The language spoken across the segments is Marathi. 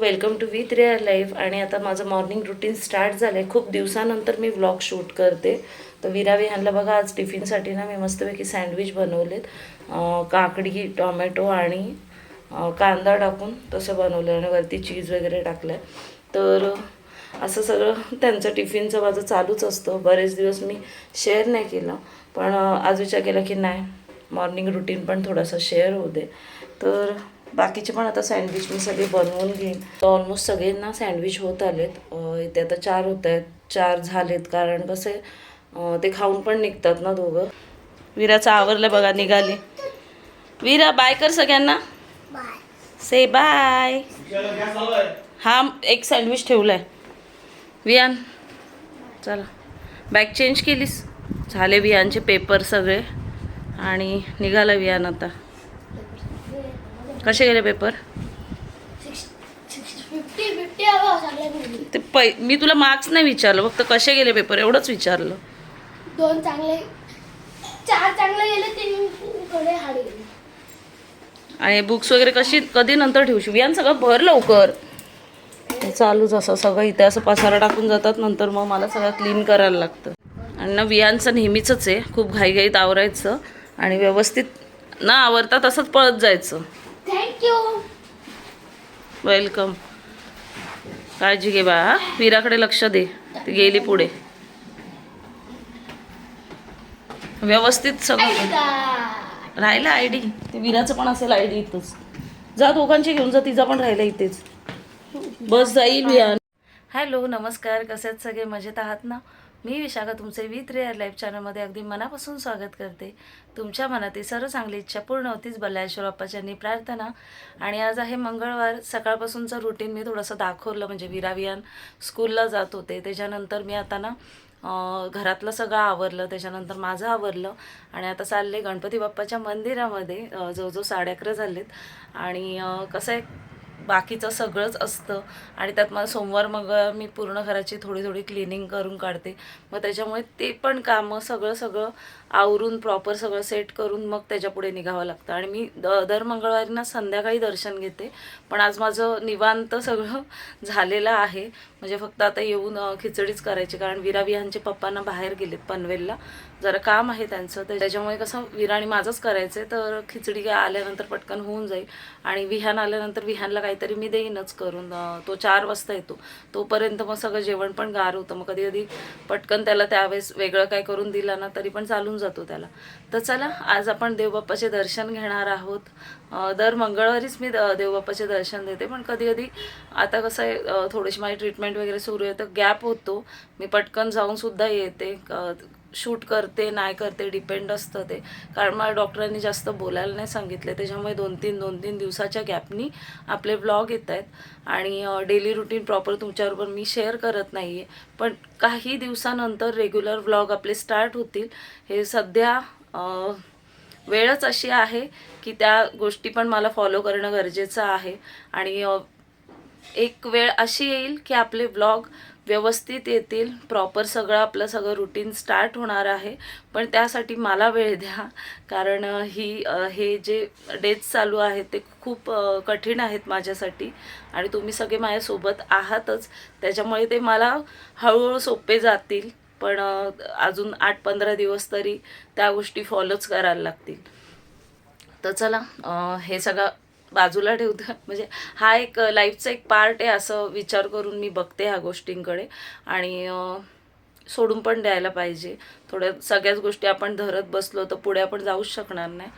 Welcome to with rare life. आणि आता माझं मॉर्निंग रुटीन स्टार्ट झालं आहे खूप दिवसानंतर मी व्लॉग शूट करते. तर विरा विहानला बघा आज टिफिनसाठी ना मी मस्तपैकी सँडविच बनवलेत. काकडी टोमॅटो आणि कांदा टाकून तसं बनवलं आणि वरती चीज वगैरे टाकलं तर असं सगळं त्यांचं टिफिनचं माझं चालूच असतं. बरेच दिवस मी शेअर नाही केलं. पण आज विचार केला की नाही मॉर्निंग रुटीन पण थोडासा शेअर होऊ दे. तर बाकीचे पण आता सँडविच मी सगळे बनवून घेईन. तर ऑलमोस्ट सगळ्यांना सँडविच होत आलेत. इथे आता चार होत आहेत. चार झालेत कारण कसे ते खाऊन पण निघतात ना दोघं. विराचं आवरलं बघा निघाली. वीरा बाय कर सगळ्यांना. से बाय हा एक सँडविच ठेवलाय. वियान चला. बॅग चेंज केलीस? झाले वियानचे पेपर सगळे. आणि निघाला वियान आता. कसे गेले पेपर? ते पै मी तुला मार्क्स नाही विचारलं फक्त कसे गेले पेपर एवढंच विचारलं. दोन चांगले चार चांगले गेले तीन थोडे हाड गेले. आणि बुक्स वगैरे कशी कधी नंतर ठेवशी वियान सगळं भर लवकर. चालूच असं सगळं इथे असं पसारा टाकून जातात नंतर मग मला सगळं क्लीन करायला लागतं. आणि ना वियांचं नेहमीच आहे खूप घाईघाईत आवरायचं आणि व्यवस्थित ना आवरता तसंच पळत जायचं. थँक्यू वेलकम काळजी घे बा हा. वीराकडे लक्ष दे. ती गेली पुढे. व्यवस्थित सगळं. राहिला आय डी ते विराचं पण असेल आय डी इथंच. जा दोघांची घेऊन जा तिचा पण राहिला इथेच. बस जाईल हॅलो नमस्कार. कसे आहेत सगळे? मजेत आहात ना? मी विशाखा तुमचे विथ रेअर लाईफ चॅनलमध्ये अगदी मनापासून स्वागत करते. तुमच्या मनातील सर्व चांगली इच्छा पूर्ण होतीच बल्लाळेश्वर बाप्पाच्यांनी प्रार्थना. आणि आज आहे मंगळवार सकाळपासूनचं रुटीन मी थोडंसं दाखवलं म्हणजे विरावियान स्कूलला जात होते. त्याच्यानंतर मी आता ना घरातलं सगळं आवरलं त्याच्यानंतर माझं आवरलं. आणि आता चालले गणपती बाप्पाच्या मंदिरामध्ये जवळजवळ साडे अकरा झालेत. आणि कसं आहे बाकीचं सगळंच असतं. आणि त्यात मला सोमवार मग मी पूर्ण घराची थोडी थोडी क्लिनिंग करून काढते. मग त्याच्यामुळे ते पण कामं सगळं सगळं आवरून प्रॉपर सगळं सेट करून मग त्याच्यापुढे निघावं लागतं. आणि मी द दर मंगळवारी ना संध्याकाळी दर्शन घेते. पण आज माझं निवांत सगळं झालेलं आहे. म्हणजे फक्त आता येऊन खिचडीच करायची. कारण विरा विहानचे पप्पांना बाहेर गेलेत पनवेलला. जरा काम आहे त्यांचं. तर त्याच्यामुळे कसं विराणी माझंच करायचं आहे तर खिचडी काय आल्यानंतर पटकन होऊन जाईल. आणि विहान आल्यानंतर विहानला काहीतरी मी देईनच करून. तो चार वाजता येतो. तोपर्यंत मग सगळं जेवण पण गार होतं. मग कधी कधी पटकन त्याला त्यावेळेस वेगळं काय करून दिलं ना तरी पण चालून जातो त्याला. तर चला आज आपण देवबाप्पाचे दर्शन घेणार आहोत. दर मंगळवारीच मी देवबाप्पाचे दर्शन देते पण कधी कधी आता कसं आहे थोडीशी माझी ट्रीटमेंट वगैरे सुरू आहे तर गॅप होतो. मी पटकन जाऊन सुद्धा येते. शूट करते नाही करते डिपेंड असतं ते. कारण मला डॉक्टरांनी जास्त बोलायला नाही सांगितले. त्याच्यामुळे दोन तीन दोन तीन दिवसाच्या गॅपनी आपले व्लॉग येत आहेत. आणि डेली रुटीन प्रॉपर तुमच्याबरोबर मी शेअर करत नाही आहे पण काही दिवसानंतर रेग्युलर व्लॉग आपले स्टार्ट होतील. हे सध्या वेळच अशी आहे की त्या गोष्टी पण मला फॉलो करणं गरजेचं आहे. आणि एक वेळ अशी येईल की आपले ब्लॉग व्यवस्थित येतील प्रॉपर सगळं आपलं सगळं रुटीन स्टार्ट होणार आहे. पण त्यासाठी मला वेळ द्या. कारण ही हे जे डेज चालू आहेत ते खूप कठीण आहेत माझ्यासाठी. आणि तुम्ही सगळे माझ्यासोबत आहातच. त्याच्यामुळे ते मला हळूहळू सोपे जातील. पण अजून आठ पंधरा दिवस तरी त्या गोष्टी फॉलोच करायला लागतील. तर चला हे सगळं बाजूला ठेवतं. म्हणजे हा एक लाईफचा एक पार्ट आहे असं विचार करून मी बघते ह्या गोष्टींकडे. आणि सोडून पण द्यायला पाहिजे. थोड्या सगळ्याच गोष्टी आपण धरत बसलो तर पुढे आपण जाऊच शकणार नाही.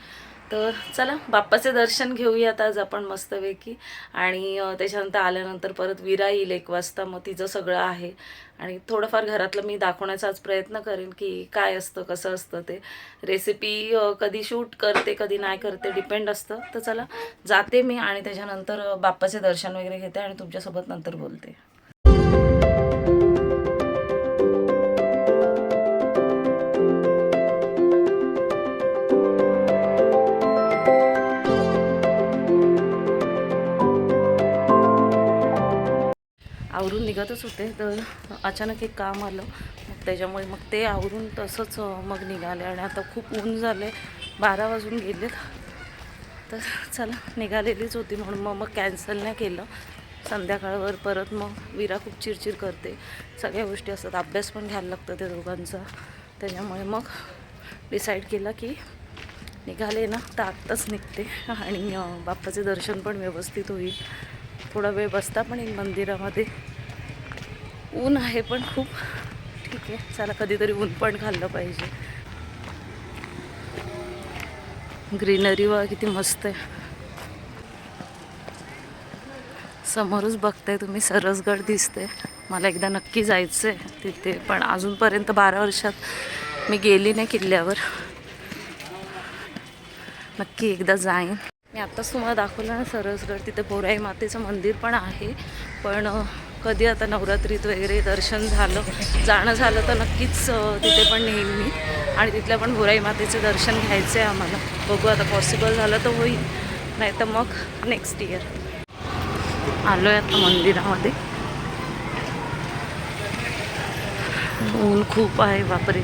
तर चला बाप्पाचे दर्शन घेऊयात आज आपण मस्तपैकी. आणि त्याच्यानंतर आल्यानंतर परत विरा येईल एक वाजता. मग तिचं सगळं आहे. आणि थोडंफार घरातलं मी दाखवण्याचा आज प्रयत्न करेन की काय असतं कसं असतं ते. रेसिपी कधी शूट करते कधी नाही करते डिपेंड असतं. तर चला जाते मी आणि त्याच्यानंतर बाप्पाचे दर्शन वगैरे घेते आणि तुमच्यासोबत नंतर बोलते. आवरून निघतच होते. तर अचानक एक काम आलं. मग त्याच्यामुळे मग ते आवरून तसंच मग निघाले आणि आता खूप ऊन झाले. बारा वाजून गेलेत. तर चला निघालेलीच होती म्हणून मग मग कॅन्सल नाही केलं. संध्याकाळवर परत मग विरा खूप चिरचिर करते. सगळ्या गोष्टी असतात. अभ्यास पण घ्यायला लागतं त्या दोघांचा. त्याच्यामुळे मग डिसाईड केलं की निघाले ना तर आत्ताच निघते. आणि बाप्पाचे दर्शन पण व्यवस्थित होईल. थोडा वेळ बसता पण येईल मंदिरामध्ये. ऊन आहे पण खूप. ठीक आहे चला कधीतरी ऊन पण खाल्लं पाहिजे. ग्रीनरी वा किती मस्त आहे. समोरच बघताय तुम्ही सरसगड दिसते मला एकदा नक्की जायचं आहे तिथे पण अजूनपर्यंत बारा वर्षात मी गेली नाही किल्ल्यावर. नक्की एकदा जाईन. मी आत्ताच तुम्हाला दाखवलं ना सरसगड तिथे बोराई मातेचं मंदिर पण आहे. पण कधी आता नवरात्रीत वगैरे दर्शन झालं जाणं झालं तर नक्कीच तिथे पण नेईन मी. आणि तिथल्या पण बुराई मातेचं दर्शन घ्यायचं आहे आम्हाला. बघू आता पॉसिबल झालं तर होईल. नाही तर मग नेक्स्ट इयर आलो आहे आता मंदिरामध्ये. ऊन खूप आहे बापरे.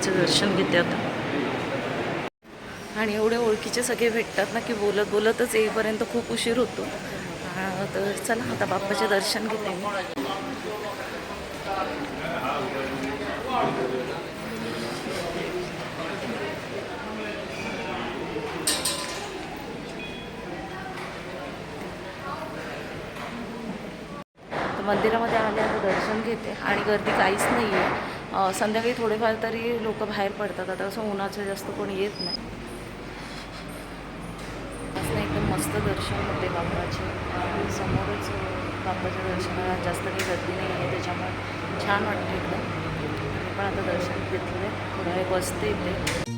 देवाचं दर्शन घेते आता आणि एवढे ओळखीचे सगळे भेटतात ना की बोलत बोलतच येईपर्यंत खूप उशीर होतो. तर चला आता बाप्पाचे दर्शन घेते मी. तर मंदिरामध्ये आल्याचं दर्शन घेते. आणि गर्दी काहीच नाही आहे संध्याकाळी थोडेफार तरी लोक बाहेर पडतात. आता असं उन्हाचं जास्त कोणी येत नाही. असं एकदम मस्त दर्शन होते बाप्पाचे. आणि समोरच बाप्पाच्या दर्शनाला जास्त काही गर्दी नाही आहे. त्याच्यामुळे छान वाटतं एकदम. मी पण आता दर्शन घेतलं आहे. थोडा वेळ बसते इथे.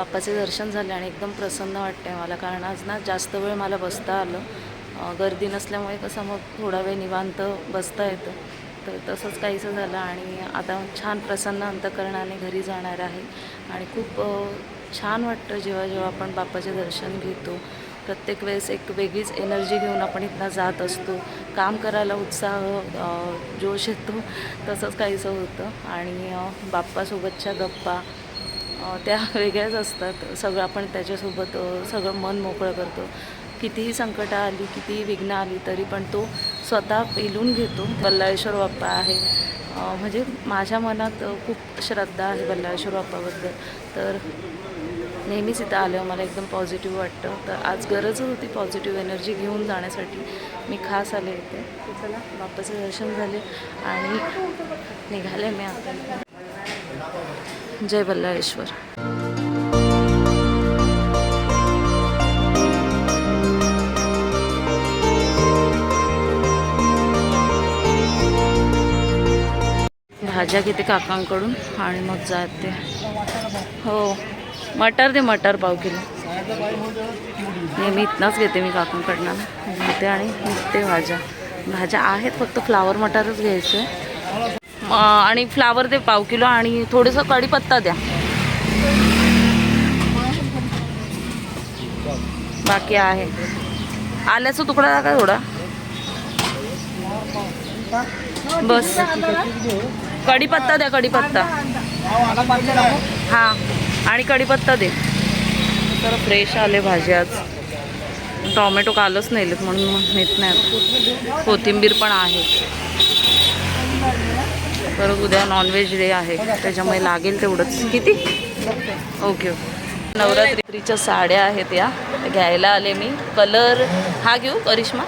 बाप्पाचे दर्शन झाले आणि एकदम प्रसन्न वाटते मला. कारण आज ना जास्त वेळ मला बसता आलं. गर्दी नसल्यामुळे कसं मग थोडा वेळ निवांत बसता येतं. तर तसंच काहीसं झालं आणि आता छान प्रसन्न अंतकरणाने घरी जाणार आहे. आणि खूप छान वाटतं जेव्हा जेव्हा आपण बाप्पाचे दर्शन घेतो. प्रत्येक वेळेस एक वेगळीच एनर्जी घेऊन आपण इथनं जात असतो. काम करायला उत्साह जोश येतो. तसंच काहीसं होतं. आणि बाप्पासोबतच्या गप्पा त्या वेगळ्याच असतात. सगळं आपण त्याच्यासोबत सगळं मन मोकळं करतो. कितीही संकटं आली कितीही विघ्न आली तरी पण तो स्वतः पेलून घेतो. बल्लाळेश्वर बाप्पा आहे. म्हणजे माझ्या मनात खूप श्रद्धा आहे बल्लाळेश्वर बाप्पाबद्दल. तर नेहमीच इथं आल्यावर मला एकदम पॉझिटिव्ह वाटतं. तर आज गरजच होती पॉझिटिव्ह एनर्जी घेऊन जाण्यासाठी. मी खास आले इथे. चला बाप्पाचं दर्शन झाले आणि निघाले मी आता. जय बल्लाळेश्वर. भाज्या घेते काकांकडून आणि मग जाते. हो मटर दे मटर पाव किलो. नेहमी इथनंच घेते मी काकांकडनं. घेते आणि निघते भाज्या. भाज्या आहेत फक्त फ्लावर मटारच घ्यायचं आहे आणि फ्लावर दे पाव किलो आणि थोडंसं कढीपत्ता द्या. बाकी आहे. आल्याचा तुकडा का थोडा बस. कढीपत्ता द्या कढीपत्ता. हां आणि कढीपत्ता दे. तर फ्रेश आले भाजी आज. टॉमॅटो कालच नेलेत म्हणून नेत नाही. कोथिंबीर पण आहे. तर उद्या नॉनव्हेज डे आहे. त्याच्यामुळे लागेल तेवढंच. किती? ओके ओके नवरात्रीच्या साड्या आहेत या. घ्यायला आले मी. कलर हा घेऊ करिश्मा?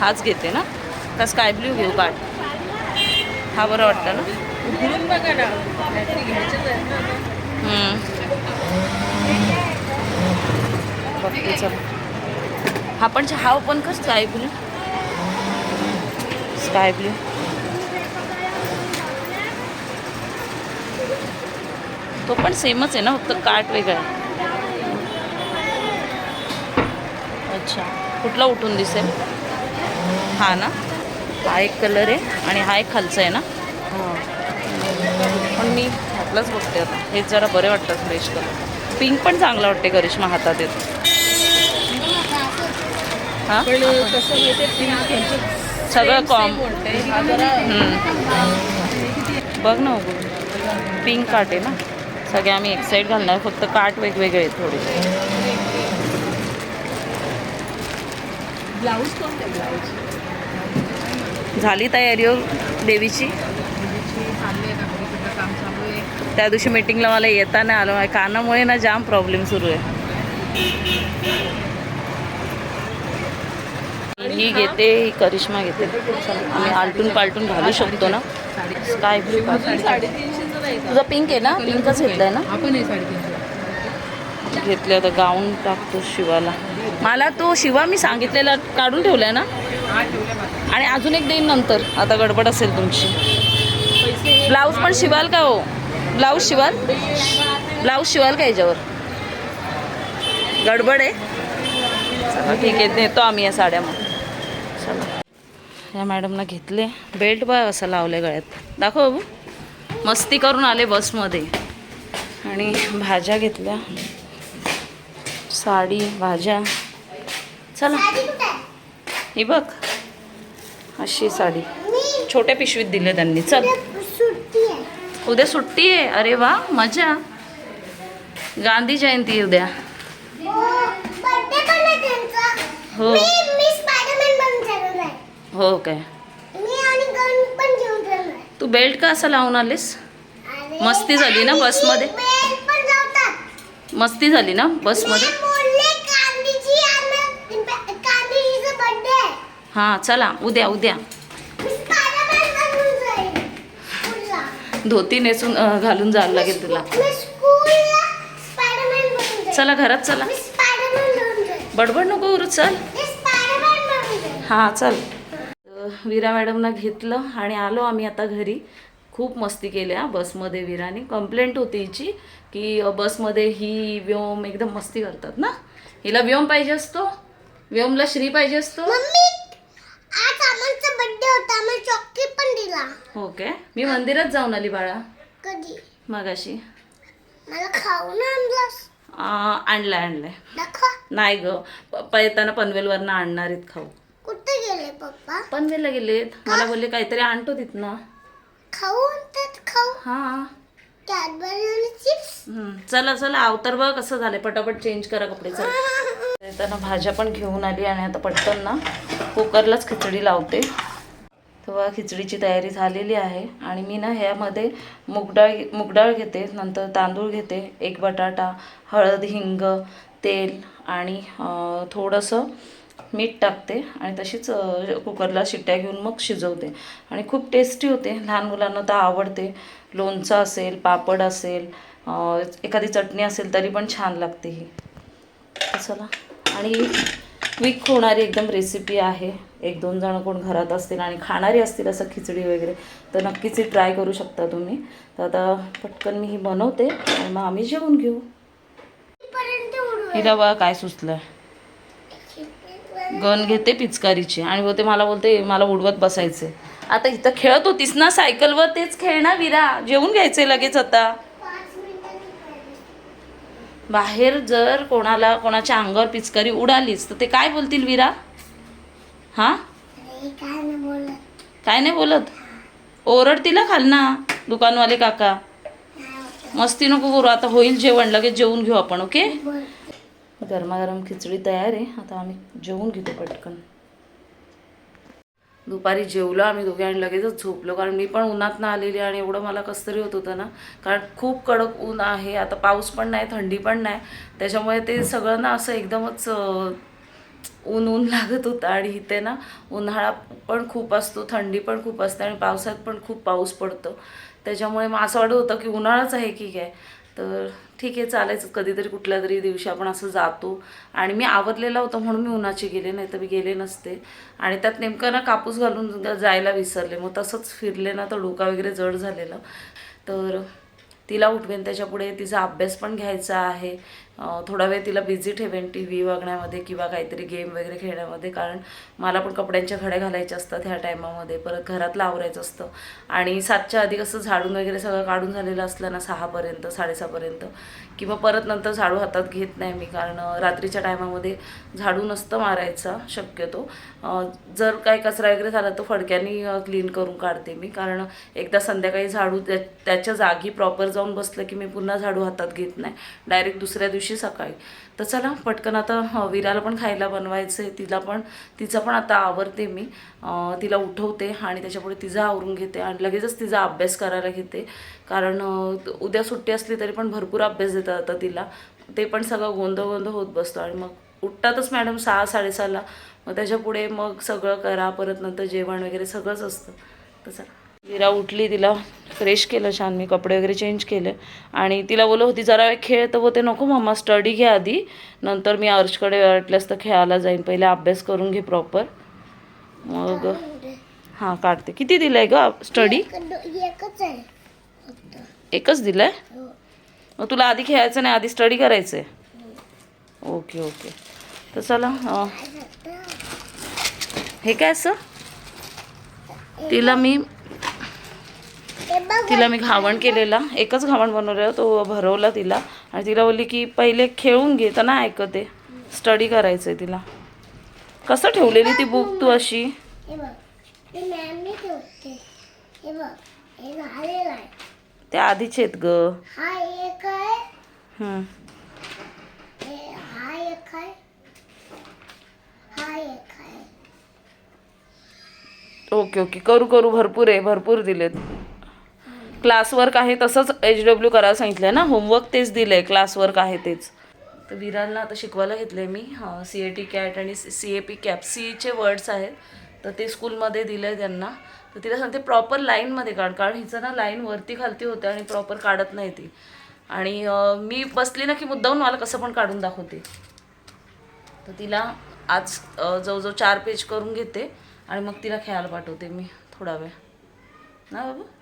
हाच घेते ना? का स्काय ब्ल्यू घेऊ पाठ हा बरं वाटतं ना? बघते चल. हा पण हा ओपन कर स्काय ब्ल्यू स्काय ब्ल्यू तो पण सेमच आहे ना फक्त काट वेगळा आहे. अच्छा कुठला उठून दिसेल? हा ना हा एक कलर आहे आणि हा एक खालचा आहे ना. पण मी ह्यातलाच बघते आता. हे जरा बरे वाटतात फ्रेश कलर पिंक पण चांगला वाटते करिश्मा हातात येतो. हां? सगळं कॉम बघ ना पिंक काट आहे ना. सगळे आम्ही एक साईड घालणार फक्त काट वेगवेगळे आहेत थोडे झाली तयारी हो देवीची. आहे आहे? त्या दिवशी मीटिंगला मला येता नाही आलो. माझ्या कानामुळे ना जाम प्रॉब्लेम सुरू आहे. ही घेते ही करिश्मा घेते. आम्ही आलटून पालटून घालू शकतो ना. स्काय ब्लू साडेतीनशेचं नाही तुझा पिंक आहे ना? पिंकच घेतलाय ना? आपण घेतले आता गाऊन टाकतो शिवाला. मला तो शिवा मी सांगितलेला काढून ठेवलाय ना? हा आणि अजून एक देईन नंतर. आता गडबड असेल तुमची. ब्लाऊज पण शिवाल का हो? ब्लाऊज शिवाल? ब्लाऊज शिवाल का याच्यावर? गडबड आहे. चला ठीक आहे नेतो आम्ही या साड्या मग. चला. या मॅडमला घेतले. बेल्ट बघ असं लावले गळ्यात. दाखव बाबू. मस्ती करून आले बसमध्ये. आणि भाज्या घेतल्या. साडी भाज्या. चला. ही बघ. अशी साडी. छोट्या पिशवीत दिले त्यांनी. चल. उद्या सुट्टी आहे. अरे वा मजा. गांधी जयंती उद्या. हो आहे हो काय मी आणि गन पण घेऊन ठरवलं आहे तू बेल्ट का असं लावून आलीस? मस्ती झाली ना बसमध्ये? मस्ती झाली ना बसमध्ये? हां चला उद्या उद्या. धोती नेसून घालून जायला लागेल तुला. चला घरात चला. बडबड नको करू चल. हां चल. विरा मॅडमना घेतलं आणि आलो आम्ही आता घरी. खूप मस्ती केल्या बसमध्ये विराने. कंप्लेंट होती हिची की बसमध्ये ही व्योम एकदम मस्ती करतात ना. हिला व्योम पाहिजे असतो व्योमला श्री पाहिजे असतो. मम्मी आज आमचा बर्थडे होता आम्हाला चॉकलेट पण दिला. हो मी मंदिरात जाऊन आली बाळा. कधी? मगाशी. आणलाय आणलाय. नाही ग पप्पा येताना पनवेलवरनं आणणार आहेत खाऊ. गेले पप्पा. पनवेलला गेलेत. मला बोलले काहीतरी आणतो तिथनं. खाऊ आणतात खाऊ. हां. चिप्स. हम्म, चला चला अवतार बघ कसं झालंय. पटापट चेंज करा कपडे चला. भाज्या पण घेऊन आली आणि आता पटकन ना कुकरलाच खिचडी लावते. तेव्हा खिचडीची तयारी झालेली आहे. आणि मी ना ह्यामध्ये मुगडाळ मुगडाळ घेते नंतर तांदूळ घेते एक बटाटा हळद हिंग तेल आणि अं, थोडंसं मीठ टाकते आणि तशीच कुकरला शिट्ट्या घेऊन मग शिजवते. आणि खूप टेस्टी होते. लहान मुलांना तर आवडते. लोणचं असेल पापड असेल एखादी चटणी असेल तरी पण छान लागते ही. चला. आणि क्विक होणारी एकदम रेसिपी आहे. एक दोन जण कोण घरात असतील आणि खाणारी असतील असं खिचडी वगैरे तर नक्कीच ही ट्राय करू शकता तुम्ही. तर आता पटकन मी ही बनवते आणि मग आम्ही जेवून घेऊ. हिला बघा काय सुचलं गन घेते पिचकारीची. आणि बोलते मला बोलते मला उडवत बसायचे आता इथं खेळत होतीस ना सायकलवर तेच खेळ ना विरा? जेवून घ्यायचे लगेच आता. बाहेर जर कोणाला कोणाच्या अंगावर पिचकारी उडालीच तर ते काय बोलतील विरा? हां? काय नाही बोलत. ओरडतील खाल ना दुकानवाले काका. मस्ती नको करू आता होईल जेवण लगेच जेवून घेऊ आपण ओके? गरमागरम खिचडी तयार आहे. आता आम्ही जेवून घेतो पटकन. दुपारी जेवलो आम्ही दोघे आणि लगेचच झोपलो. कारण मी पण उन्हात ना आलेली आणि एवढं मला कसं तरी होत होतं ना. कारण खूप कडक ऊन आहे. आता पाऊस पण नाही थंडी पण नाही. त्याच्यामुळे ते सगळं ना असं एकदमच ऊन ऊन लागत होतं. आणि इथे ना उन्हाळा पण खूप असतो थंडी पण खूप असते आणि पावसात पण खूप पाऊस पडतो. त्याच्यामुळे मग असं वाटत होतं की उन्हाळाच आहे की काय. तर ठीक आहे चालायचं कधीतरी कुठल्या तरी दिवशी आपण असं जातो. आणि मी आवरलेला होता म्हणून मी उन्हाची गेले नाही तर मी गेले नसते. आणि त्यात नेमकं ना कापूस घालून जायला विसरले. मग तसंच फिरले ना तर डोका वगैरे जड झालेलं. तर तिला उठवेन त्याच्यापुढे तिचा अभ्यास पण घ्यायचा आहे. थोडा वेळ तिला बिझी ठेवेन टी व्ही बघण्यामध्ये किंवा काहीतरी गेम वगैरे खेळण्यामध्ये. कारण मला पण कपड्यांच्या घड्या घालायच्या असतात ह्या टायमामध्ये परत घरातलं आवरायचं असतं. आणि सातच्या आधी कसं झाडून वगैरे सगळं काढून झालेलं असलं ना सहापर्यंत साडेसहापर्यंत. किंवा परत नंतर झाडू हातात घेत नाही मी. कारण रात्रीच्या टायमामध्ये झाडू नसतं मारायचा शक्यतो. जर काही कचरा वगैरे झाला तर फडक्यानी क्लीन करून काढते मी. कारण एकदा संध्याकाळी झाडू त्या त्याच्या जागी प्रॉपर जाऊन बसलं की मी पुन्हा झाडू हातात घेत नाही. डायरेक्ट दुसऱ्या दिवशी सकाळी. तर चला पटकन आता विराला पण खायला बनवायचं आहे तिला पण तिचं पण आता आवरते मी. तिला उठवते आणि त्याच्यापुढे तिचा आवरून घेते आणि लगेचच तिचा अभ्यास करायला घेते. कारण उद्या सुट्टी असली तरी पण भरपूर अभ्यास देतात आता तिला. ते पण सगळं गोंधळ गोंधळ होत बसतो आणि मग उठतातच मॅडम सहा साडेसहाला. मग त्याच्यापुढे मग सगळं करा परत नंतर जेवण वगैरे सगळंच असतं. तसं विरा उठली तिला फ्रेश केलं छान मी कपडे वगैरे चेंज केले. आणि तिला बोलत होती जरा वेळ खेळ तर बोलते नको मम्मा स्टडी घ्या आधी. नंतर मी अर्शकडे वाटल्यास तर खेळायला जाईन. पहिले अभ्यास करून घे प्रॉपर मग हां काढते. किती दिलं आहे ग स्टडी एकच दिलं आहे मग तुला आधी खेळायचं नाही आधी स्टडी करायचं आहे ओके ओके. तर चला हे काय असं? तिला मी तिला मी घावण केलेला. एकच घावण बनवलं तो भरवला तिला. आणि तिला बोलली की पहिले खेळून घे तर ना ऐकते. स्टडी करायचं आहे तिला. कसं ठेवलेली ती बुक तू अशी? ते त्या आधीच आहेत ग. Okay okay. करू करू. भरपूर आहे भरपूर दिलेत. क्लासवर्क आहे तसंच एच डब्ल्यू करायला सांगितलं ना? होमवर्क तेच दिलं आहे क्लासवर्क आहे तेच. तर विराला आता शिकवायला घेतलं आहे मी सी ए टी कॅट आणि सी ए पी कॅप सीचे वर्ड्स आहेत. तर ते स्कूलमध्ये दिलं आहे त्यांना. तर तिला सांगते प्रॉपर लाईनमध्ये काढ. कारण हिचं ना लाईन वरती खालती होते आणि प्रॉपर काढत नाही ती. आणि मी बसली ना की मुद्दाहून मला कसं पण काढून दाखवते. तर तिला आज जवळजवळ चार पेज करून घेते आणि मग तिला खेळायला पाठवते मी थोडा वेळ. ना बाबा?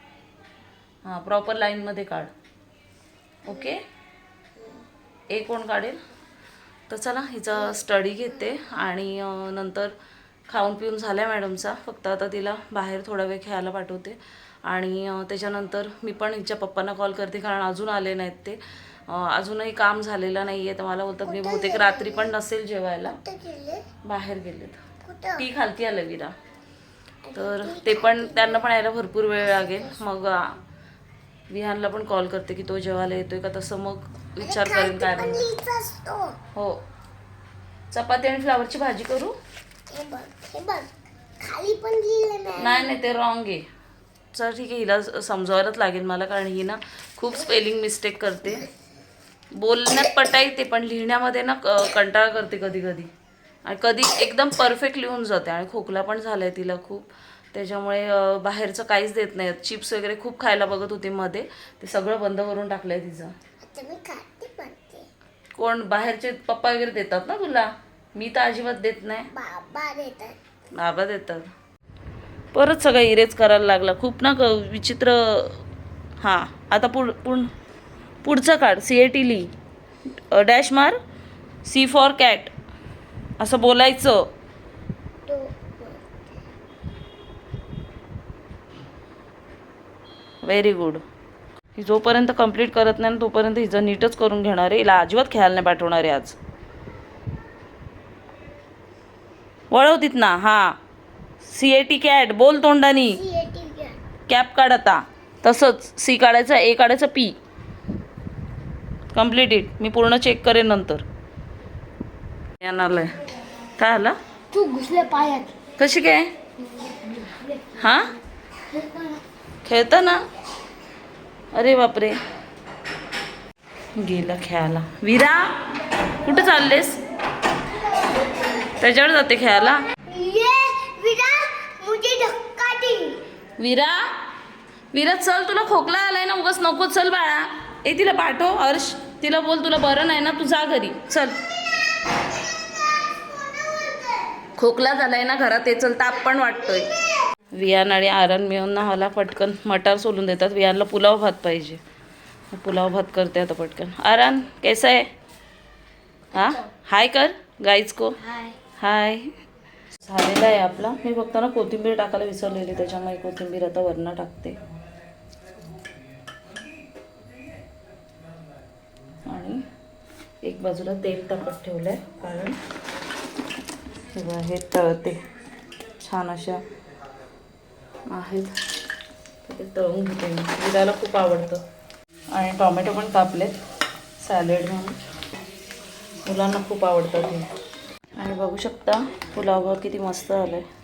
हां प्रॉपर लाईनमध्ये काढ. ओके ए कोण काढेल? तर चला हिचा स्टडी घेते आणि नंतर खाऊन पिऊन झाल्या मॅडमचा. फक्त आता तिला बाहेर थोडा वेळ खेळायला पाठवते. आणि त्याच्यानंतर मी पण हिच्या पप्पांना कॉल करते कारण अजून आले नाहीत ते. अजूनही काम झालेलं नाही आहे तर मला बोलतात मी बहुतेक रात्री पण नसेल जेवायला. बाहेर गेलेत. ती खालती आलं विरा तर ते पण त्यांना पण यायला भरपूर वेळ लागेल. मग विहानला पण कॉल करते की तो जेवायला येतोय का? तसं मग विचार करेन काय हो. चपाती आणि फ्लावरची भाजी करू? नाही नाही ते रॉंग आहे. चल ठीक आहे हिला समजवायलाच लागेल मला कारण ही ना खूप स्पेलिंग मिस्टेक करते. बोलण्यात पटा येते पण लिहिण्यामध्ये ना कंटाळा करते कधी कधी आणि कधी एकदम परफेक्ट लिहून जाते. आणि खोकला पण झालाय तिला खूप. त्याच्यामुळे बाहेरचं काहीच देत नाही. चिप्स वगैरे खूप खायला बघत होती मध्ये. ते सगळं बंद करून टाकलंय तिचं. कोण? बाहेरचे पप्पा वगैरे देतात ना तुला? मी तर अजिबात देत नाही. बाबा देतात. बाबा देतात. परत सगळं इरेज करायला लागला. खूप ना विचित्र हां आता पुढ पुढ पुढचं काढ. सी ए टी ली डॅश मार. सी फॉर कॅट असं बोलायचं. व्हेरी गुड ही जोपर्यंत कंप्लीट करत नाही ना तोपर्यंत हिचं नीटच करून घेणार आहे. हिला अजिबात खेळायला नाही पाठवणार आहे आज. वळवतीत ना हां. सी ए टी कॅट बोल तोंडानी. कॅप काढ आता. तसंच सी काढायचं ए काढायचं पी कंप्लीट इट मी पूर्ण चेक करेन नंतर. काय आला? तू घुसले पायात. कशी काय? हा? खेळता ना? अरे बापरे. गेला खेळायला. विरा कुठे चाललेस? त्याच्यावर जाते खेळायला. ये विरा विरा विरा चल तुला खोकला आलाय ना उगाच. नको चल बाळा. ए तिला पाठव हर्ष. तिला बोल तुला बरं नाही ना तू जा घरी. चल. खोकला झालाय ना घरात ये चल ताप पण वाटतोय. वियान आणि आरण मिळून ना मला पटकन मटार सोलून देतात. वियानला पुलाव भात पाहिजे. पुलाव भात करते आता पटकन. आरण कैसा आहे हा? हाय कर गाईच को. हाय झालेला आहे आपला. मी फक्त ना कोथिंबीर टाकायला विसरलेली त्याच्यामुळे कोथिंबीर आता वरनं टाकते. आणि एक बाजूला तेल टाकत ठेवलं आहे कारण हे तळते. छान अशा आहेत. ते तळून घेते मी. विराला खूप आवडतं. आणि टॉमॅटो पण कापलेत. सॅलेड म्हणून. मुलांना खूप आवडतं ते. आणि बघू शकता पुलाव किती मस्त आलं आहे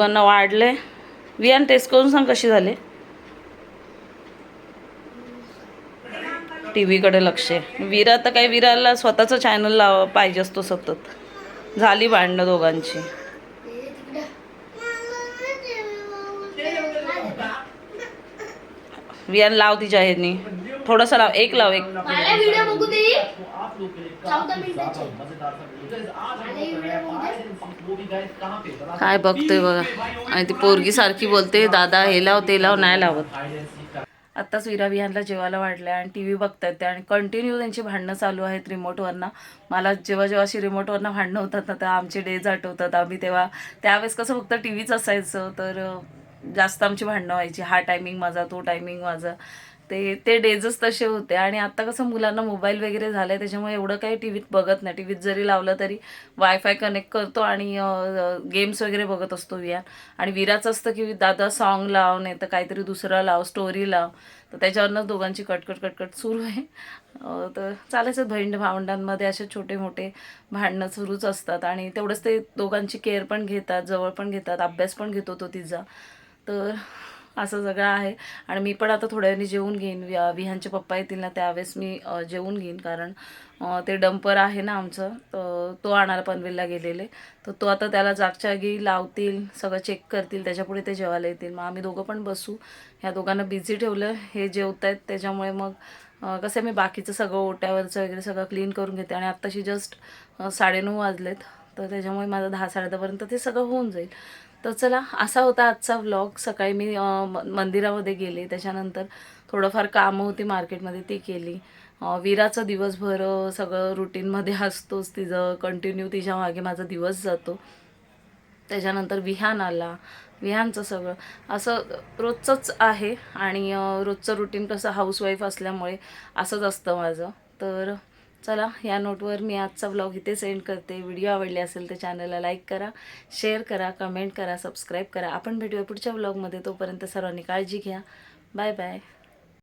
दोघांना वाढले. वियान टेस्ट करून सांग कशी झाले? टी व्हीकडे लक्ष आहे. विरा तर काय विराला स्वतःचं चॅनल लाव पाहिजे असतो सतत. झाली भांडणं दोघांची. वियान लाव तिच्या ह्यानी. थोडंसं लाव एक लाव एक. मला व्हिडिओ बघू काय बघतोय बघा. आणि ती पोरगी सारखी बोलते दादा हे लाव ते लाव नाही लावत. आत्ताच विरा विहानला जेवायला वाढल्या आणि टी व्ही बघतायत ते आणि कंटिन्यू त्यांची भांडणं चालू आहेत रिमोटवरनं मला जेव्हा जेव्हा अशी रिमोटवरनं भांडणं होतात ना तर आमचे डेज आठवतात. आम्ही तेव्हा त्यावेळेस कसं फक्त टी व्हीच असायचं तर जास्त आमची भांडणं व्हायची. हा टायमिंग माझा तो टायमिंग माझा. ते ते डेजच तसे होते. आणि आता कसं मुलांना मोबाईल वगैरे झालं आहे त्याच्यामुळे एवढं काही टी व्हीत बघत नाही. टी व्हीत जरी लावलं तरी वायफाय कनेक्ट करतो आणि गेम्स वगैरे बघत असतो वियान आणि विराचं असतं की दादा सॉन्ग लाव नाही तर काहीतरी दुसरं लाव स्टोरी लाव. तर त्याच्यावरनं दोघांची कटकट कटकट सुरू आहे. तर चालायचं बहीण भावंडांमध्ये असे छोटे मोठे भांडणं सुरूच असतात. आणि तेवढंच ते दोघांची केअर पण घेतात जवळ पण घेतात अभ्यास पण घेतो तो तिचा. तर असं सगळं आहे. आणि मी पण आता थोड्या वेळाने जेवून घेईन. विहांचे विहानचे पप्पा येतील ना त्यावेळेस मी जेवून घेईन. कारण ते डंपर आहे ना आमचं तर तो आणायला पनवेलला गेलेले. तर तो आता त्याला जागच्यागी लावतील सगळं चेक करतील. त्याच्यापुढे ते जेवायला येतील. मग आम्ही दोघं पण बसू. ह्या दोघांना बिझी ठेवलं. हे जेवत आहेत त्याच्यामुळे मग कसं आहे मी बाकीचं सगळं ओट्यावरचं वगैरे सगळं क्लीन करून घेते. आणि आत्ताशी जस्ट साडेनऊ वाजलेत. तर त्याच्यामुळे माझं दहा साडेदहापर्यंत ते सगळं होऊन जाईल. तर चला असा होता आजचा व्लॉग सकाळी मी म- मंदिरामध्ये गेले. त्याच्यानंतर थोडंफार कामं होती मार्केटमध्ये ती केली. विराचं दिवसभर सगळं रुटीनमध्ये असतोच तिचं. कंटिन्यू तिच्यामागे माझा दिवस जातो. त्याच्यानंतर विहान आला. विहानचं सगळं. असं रोजचंच आहे. आणि रोजचं रुटीन कसं हाऊसवाईफ असल्यामुळे असंच असतं माझं. तर चला या नोटवर मी आजचा ब्लॉग इथे सेंड करते. व्हिडिओ आवडले असेल तर चॅनलला लाईक करा शेअर करा कमेंट करा सबस्क्राईब करा. आपण भेटूया पुढच्या ब्लॉगमध्ये तोपर्यंत सर्वांनी काळजी घ्या. Bye bye